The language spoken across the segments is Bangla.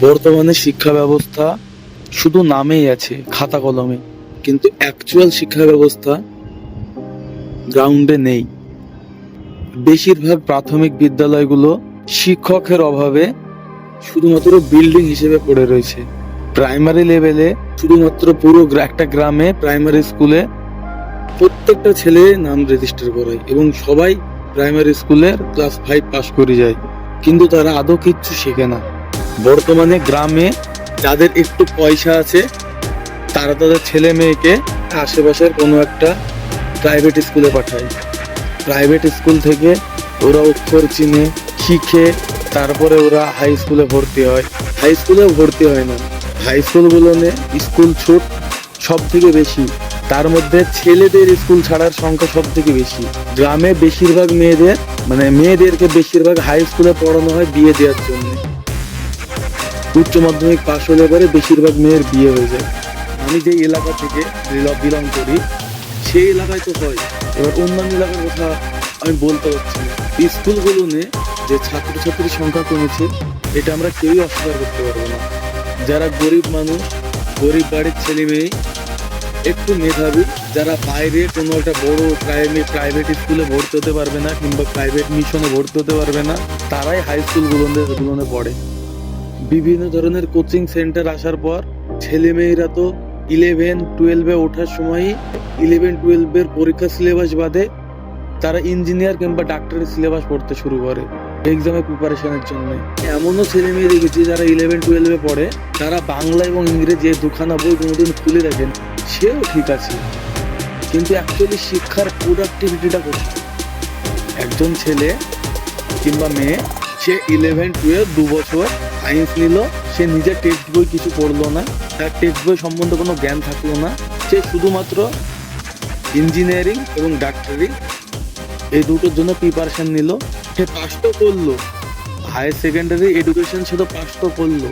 বর্তমানে শিক্ষা ব্যবস্থা শুধু নামেই আছে, খাতা কলমে। কিন্তু অ্যাকচুয়াল শিক্ষা ব্যবস্থা গ্রাউন্ডে নেই। বেশিরভাগ প্রাথমিক বিদ্যালয়গুলো শিক্ষকের অভাবে শুধুমাত্র বিল্ডিং হিসেবে পড়ে রয়েছে। প্রাইমারি লেভেলে শুধুমাত্র পুরো একটা গ্রামে প্রাইমারি স্কুলে প্রত্যেকটা ছেলে নাম রেজিস্টার করায় এবং সবাই প্রাইমারি স্কুলের ক্লাস ফাইভ পাস করে যায়। কিন্তু তারা আদৌ কিচ্ছু শেখে না। বর্তমানে গ্রামে যাদের একটু পয়সা আছে, তারা তাদের ছেলে মেয়েকে আশেপাশের কোনো একটা প্রাইভেট স্কুলে পাঠায়। প্রাইভেট স্কুল থেকে ওরা অক্ষর চিনে, শিখে, তারপরে ওরা হাই স্কুলে ভর্তি হয়। হাই স্কুলে ভর্তি হয় না। হাই স্কুলগুলোতে স্কুল ছুট সব থেকে বেশি। তার মধ্যে ছেলেদের স্কুল ছাড়ার সংখ্যা সব থেকে বেশি। গ্রামে বেশিরভাগ মেয়েদের মানে মেয়েদেরকে বেশিরভাগ হাই স্কুলে পড়ানো হয় বিয়ে দেওয়ার জন্য। উচ্চ মাধ্যমিক পাশ হলে পরে বেশিরভাগ মেয়ের বিয়ে হয়ে যায়। আমি যে এলাকা থেকে বিলং করি, সেই এলাকায় তো হয়। এবার অন্যান্য এলাকার কথা আমি বলতে পারছি না। স্কুলগুলোতে যে ছাত্রছাত্রীর সংখ্যা কমেছে, এটা আমরা কেউই অস্বীকার করতে পারব না। যারা গরিব মানুষ, গরিব বাড়ির ছেলে মেয়ে, একটু মেধাবী, যারা বাইরে কোনো একটা বড় প্রাইভেট প্রাইভেট স্কুলে ভর্তি হতে পারবে না, কিংবা প্রাইভেট মিশনে ভর্তি হতে পারবে না, তারাই হাই স্কুলগুলোতে গুলোতে পড়ে। বিভিন্ন ধরনের কোচিং সেন্টার আসার পর ছেলে মেয়েরা তো ইলেভেন টুয়েলভে ওঠার সময়ই ইলেভেন টুয়েলভের পরীক্ষা সিলেবাস বাদে তারা ইঞ্জিনিয়ার কিংবা ডাক্তারের সিলেবাস পড়তে শুরু করে এক্সামের প্রিপারেশনের জন্য। এমনও ছেলে মেয়ে দেখেছি যারা ইলেভেন টুয়েলভে পড়ে, তারা বাংলা এবং ইংরেজি দুখানা বই কোনোদিন খুলে দেখেন, সেও ঠিক আছে। কিন্তু অ্যাকচুয়ালি শিক্ষার প্রোডাক্টিভিটিটা কোথায়? একজন ছেলে কিংবা মেয়ে, সে ইলেভেন টুয়েলভ দু বছর সায়েন্স নিল, সে নিজের টেক্সট বই কিছু পড়ল না, তার টেক্সট বই সম্বন্ধে কোনো জ্ঞান থাকল না। সে শুধুমাত্র ইঞ্জিনিয়ারিং এবং ডাক্তারি এই দুটোর জন্য প্রিপারেশন নিল। সে পাস তো করল হায়ার সেকেন্ডারি এডুকেশন সে তো পাস তো করল।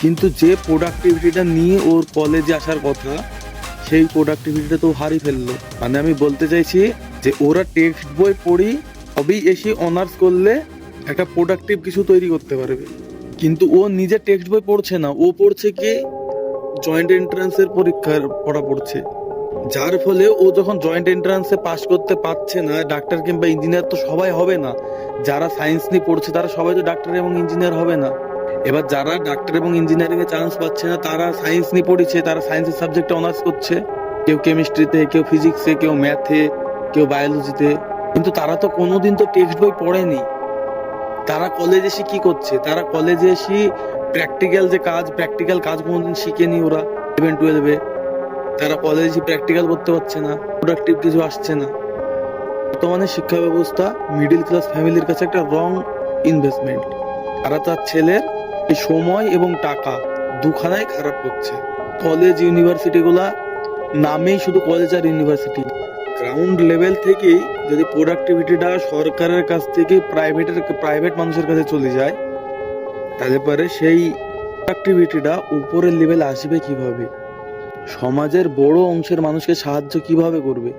কিন্তু যে প্রোডাক্টিভিটিটা নিয়ে ওর কলেজে আসার কথা, সেই প্রোডাক্টিভিটিটা তো হারিয়ে ফেলল। মানে আমি বলতে চাইছি যে ওরা টেক্সট বই পড়ি তবেই এসে অনার্স করলে একটা প্রোডাক্টিভ কিছু তৈরি করতে পারবে। কিন্তু ও নিজে টেক্সট বই পড়ছে না। ও পড়ছে কি জয়েন্ট এন্ট্রান্সের পরীক্ষার পড়া পড়ছে। যার ফলে ও যখন জয়েন্ট এন্ট্রান্সে পাস করতে পারছে না ডাক্তার কিংবা ইঞ্জিনিয়ার তো সবাই হবে না। যারা সায়েন্স নিয়ে পড়ছে, তারা সবাই তো ডাক্তার এবং ইঞ্জিনিয়ার হবে না। এবার যারা ডাক্তার এবং ইঞ্জিনিয়ারিং এ চান্স পাচ্ছে না, তারা সায়েন্স নিয়ে পড়েছে, তারা সায়েন্সের সাবজেক্টে অনার্স করছে। কেউ কেমিস্ট্রিতে কেউ ফিজিক্সে কেউ ম্যাথে কেউ বায়োলজিতে কিন্তু তারা তো কোনোদিন তো টেক্সট বই পড়েনি। তারা কলেজে এসে কি করছে? তারা কলেজে এসে প্র্যাকটিক্যাল যে কাজ প্র্যাকটিক্যাল কাজ কোনোদিন শিখেনি ওরা ইলেভেন টুয়েলভে তারা কলেজে প্র্যাকটিক্যাল করতে পারছে না প্রোডাক্টিভ কিছু আসছে না। বর্তমানে শিক্ষা ব্যবস্থা মিডিল ক্লাস ফ্যামিলির কাছে একটা রং ইনভেস্টমেন্ট তারা তার ছেলের এই সময় এবং টাকা দুখানাই খারাপ করছে। কলেজ ইউনিভার্সিটিগুলা নামেই শুধু কলেজ আর ইউনিভার্সিটি গ্রাউন্ড লেভেল থেকেই যদি প্রোডাক্টিভিটিটা সরকারের কাছ থেকে প্রাইভেটের প্রাইভেট মানুষের কাছে চলে যায়, তাহলে পরে সেই প্রোডাক্টিভিটিটা উপরের লেভেল আসবে কীভাবে? সমাজের বড় অংশের মানুষকে সাহায্য কীভাবে করবে?